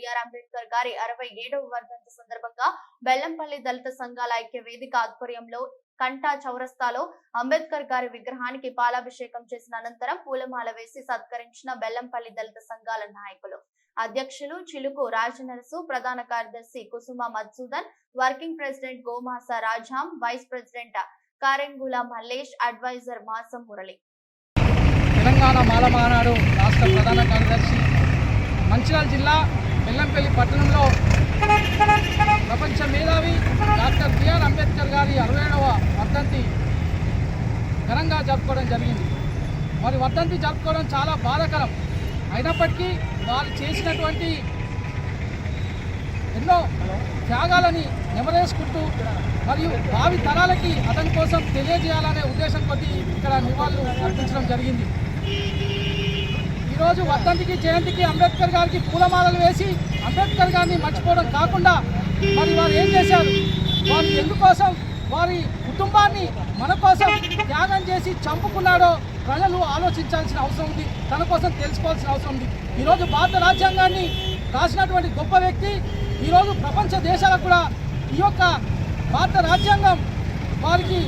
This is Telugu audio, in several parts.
బిఆర్ అంబేద్కర్ గారి అరవై ఏడవ వర్ధంతి సందర్భంగా బెల్లంపల్లి దళిత సంఘాల ఐక్య వేదిక ఆధ్వర్యంలో కంటా చౌరస్తాలో అంబేద్కర్ గారి విగ్రహానికి పాలాభిషేకం చేసిన అనంతరం పూలమాల వేసి సత్కరించిన బెల్లంపల్లి దళిత సంఘాల నాయకులు. అధ్యక్షులు చిలుకు రాజనరసు ప్రధాన కార్యదర్శి Kusuma Madhusudan working president Gomasa Rajam vice president Karengula Mallesh adviser Masam Murali. Telangana Malamanadu రాష్ట్ర ప్రధాన కార్యదర్శి మంచిర్యాల జిల్లా బెల్లంపల్లి పట్టణంలో ప్రపంచ మేధావి డాక్టర్ బిఆర్ అంబేద్కర్ గారి అరవై ఏడవ వర్ధంతి ఘనంగా జరుపుకోవడం జరిగింది. మరి వర్ధంతి జరుపుకోవడం చాలా బాధాకరం. అయినప్పటికీ వారు చేసినటువంటి ఎన్నో త్యాగాలని నెమరేసుకుంటూ మరియు భావి తరాలకి అతని కోసం తెలియజేయాలనే ఉద్దేశం కొద్దీ ఇక్కడ నివాళులు అర్పించడం జరిగింది. ఈరోజు వర్ధంతికి జయంతికి అంబేద్కర్ గారికి పూలమాలలు వేసి అంబేద్కర్ గారిని మర్చిపోవడం కాకుండా మరి వారు ఏం చేశారు? వారు ఎందుకోసం వారి కుటుంబాన్ని మన కోసం త్యాగం చేసి చంపుకున్నాడో ప్రజలు ఆలోచించాల్సిన అవసరం ఉంది. తన కోసం తెలుసుకోవాల్సిన అవసరం ఉంది. ఈరోజు భారత రాజ్యాంగాన్ని రాసినటువంటి గొప్ప వ్యక్తి ఈరోజు ప్రపంచ దేశాలకు కూడా ఈ యొక్క భారత రాజ్యాంగం వారికి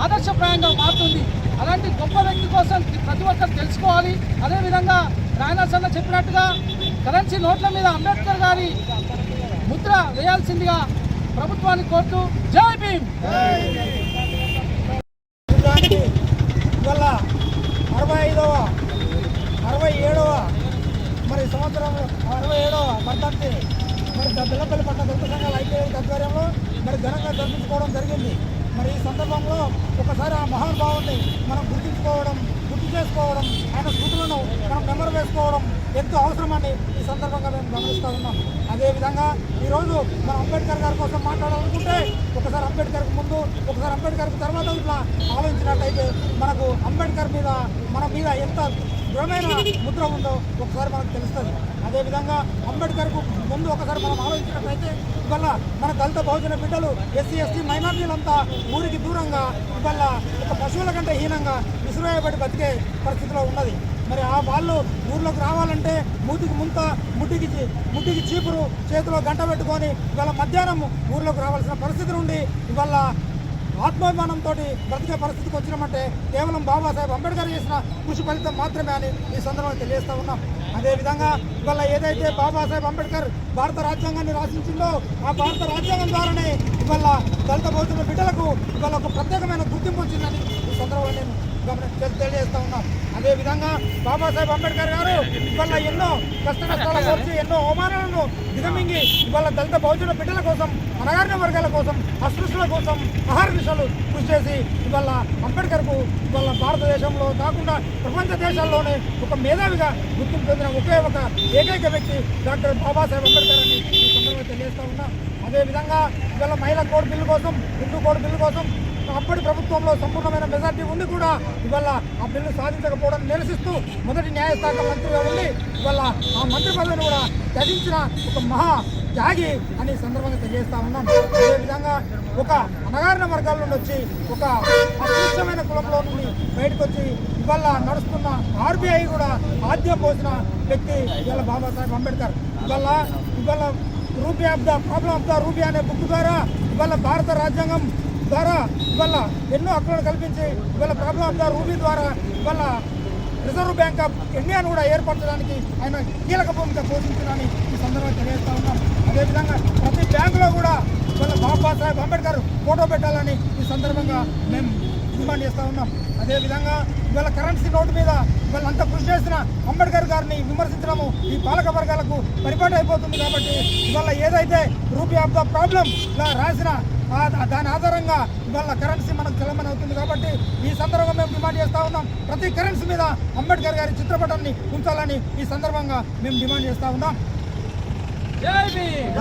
ఆదర్శప్రాయంగా మారుతుంది. అలాంటి గొప్ప వ్యక్తి కోసం ప్రతి ఒక్కరు తెలుసుకోవాలి. అదేవిధంగా రాయనర్స్ చెప్పినట్టుగా కరెన్సీ నోట్ల మీద అంబేద్కర్ గారి ముద్ర వేయాల్సిందిగా ప్రభుత్వాన్ని కోరుతూ జై భీమ్! ఇవాళ అరవై ఐదవ అరవై ఏడవ మరి సంవత్సరం అరవై ఏడవ వర్ధంతి మరి ద- బెల్లపల్లి పట్ల దళిత సంఘాల ఐక్యవేదిక ఆధ్వర్యంలో మరి ఘనంగా దర్శించుకోవడం జరిగింది. మరి ఈ సందర్భంలో ఒకసారి ఆ మహానుభావుని మనం గుర్తించుకోవడం గుర్తు చేసుకోవడం ఆయన స్మృతులను మనం నెమరు వేసుకోవడం ఎంతో అవసరమని ఈ సందర్భంగా మేము గమనిస్తూ ఉన్నాం. అదేవిధంగా ఈరోజు మనం అంబేద్కర్ గారి కోసం మాట్లాడాలనుకుంటే ఒకసారి అంబేద్కర్కి ముందు ఒకసారి అంబేద్కర్కి తర్వాత ఇట్లా ఆలోచించినట్టయితే మనకు అంబేద్కర్ మీద మన మీద ఎంత దృఢమైన ముద్ర ఉందో ఒకసారి మనకు తెలుస్తుంది. అదేవిధంగా అంబేద్కర్కు ముందు ఒకసారి మనం ఆలోచించినట్లయితే ఇవాళ మన దళిత బహుజన బిడ్డలు ఎస్సీ ఎస్టీ మైనార్టీలంతా ఊరికి దూరంగా ఇవాళ ఒక పశువుల కంటే హీనంగా విసిరేయబడి బతికే పరిస్థితిలో ఉన్నది. మరి ఆ వాళ్ళు ఊర్లోకి రావాలంటే మూతికి ముంత ముట్టికి ముట్టికి చీపురు చేతిలో గంట పెట్టుకొని ఇవాళ మధ్యాహ్నం ఊర్లోకి రావాల్సిన పరిస్థితి నుండి ఇవాళ ఆత్మాభిమానంతో బ్రతికే పరిస్థితికి వచ్చినామంటే కేవలం బాబాసాహెబ్ అంబేద్కర్ చేసిన కృషి ఫలితం మాత్రమే అని ఈ సందర్భంగా తెలియజేస్తా ఉన్నాం. అదేవిధంగా ఇవాళ ఏదైతే బాబాసాహెబ్ అంబేద్కర్ భారత రాజ్యాంగాన్ని రాసించిందో ఆ భారత రాజ్యాంగం ద్వారానే ఇవాళ దళిత బౌద్ధుల బిడ్డలకు ఇవాళ ఒక ప్రత్యేకమైన గుర్తింపు వచ్చిందని ఈ సందర్భంగా నేను తెలియజేస్తా ఉన్నాం. అదేవిధంగా బాబాసాహెబ్ అంబేద్కర్ గారు ఇవాళ ఎన్నో కష్ట నష్టాల కోర్చి ఎన్నో అవమానాలను దిగమింగి ఇవాళ దళిత బహుజన బిడ్డల కోసం అనగారిన వర్గాల కోసం అస్పృశ్యుల కోసం ఆహార కృషి చేసి ఇవాళ అంబేద్కర్కు ఇవాళ భారతదేశంలో కాకుండా ప్రపంచ దేశాల్లోనే ఒక మేధావిగా గుర్తింపు పొందిన ఒకే ఒక ఏకైక వ్యక్తి డాక్టర్ బాబాసాహెబ్ అంబేద్కర్ అని ఈ సందర్భంగా తెలియజేస్తా ఉన్నా. అదేవిధంగా ఇవాళ మహిళా కోడ్ బిల్లు కోసం హిందూ కోడ్ బిల్లు కోసం అప్పటి ప్రభుత్వంలో సంపూర్ణమైన మెజార్టీ ఉండి కూడా. ఇవాళ ఆ బిల్లు సాధించకపోవడం నిరసిస్తూ మొదటి న్యాయశాఖ మంత్రిగా ఉండి ఇవాళ ఆ మంత్రి పదవిని కూడా త్యజించిన ఒక మహా త్యాగి అని సందర్భంగా తెలియజేస్తా ఉన్నాం. అదేవిధంగా ఒక అనగారిన వర్గాల నుండి వచ్చి ఒక అదృష్టమైన కులంలో నుండి బయటకు వచ్చి ఇవాళ నడుస్తున్న ఆర్బీఐ కూడా ఆద్యం పోసిన వ్యక్తి ఇవాళ బాబాసాహెబ్ అంబేద్కర్. ఇవాళ ఇవాళ rupee of the problem of the rupee అనే బుక్ ద్వారా ఇవాళ భారత రాజ్యాంగం ద్వారా ఇవాళ ఎన్నో హక్కులను కల్పించి ఇవాళ ప్రాబ్లం ఆఫ్ ద రూపీ ద్వారా ఇవాళ రిజర్వ్ బ్యాంక్ ఆఫ్ ఇండియాను కూడా ఏర్పరచడానికి ఆయన కీలక భూమిక పోషించడానికి ఈ సందర్భంగా తెలియజేస్తా ఉన్నాం. అదేవిధంగా ప్రతి బ్యాంకులో కూడా ఇవాళ బాబాసాహెబ్ అంబేద్కర్ ఫోటో పెట్టాలని ఈ సందర్భంగా మేము డిమాండ్ చేస్తూ ఉన్నాం. అదేవిధంగా ఇవాళ కరెన్సీ నోటు మీద ఇవాళ అంత కృషి చేసిన అంబేద్కర్ గారిని విమర్శించడము ఈ పాలక వర్గాలకు పరిపాటు అయిపోతుంది కాబట్టి ఇవాళ ఏదైతే రూపీ ఆఫ్ ద ప్రాబ్లం ఇలా రాసిన దాని ఆధారంగా ఇవాళ కరెన్సీ మనకు చలమని అవుతుంది కాబట్టి ఈ సందర్భంగా మేము డిమాండ్ చేస్తూ ఉన్నాం. ప్రతి కరెన్సీ మీద అంబేద్కర్ గారి చిత్రపటాన్ని ఉంచాలని ఈ సందర్భంగా మేము డిమాండ్ చేస్తూ ఉన్నాం. జై భీమ్!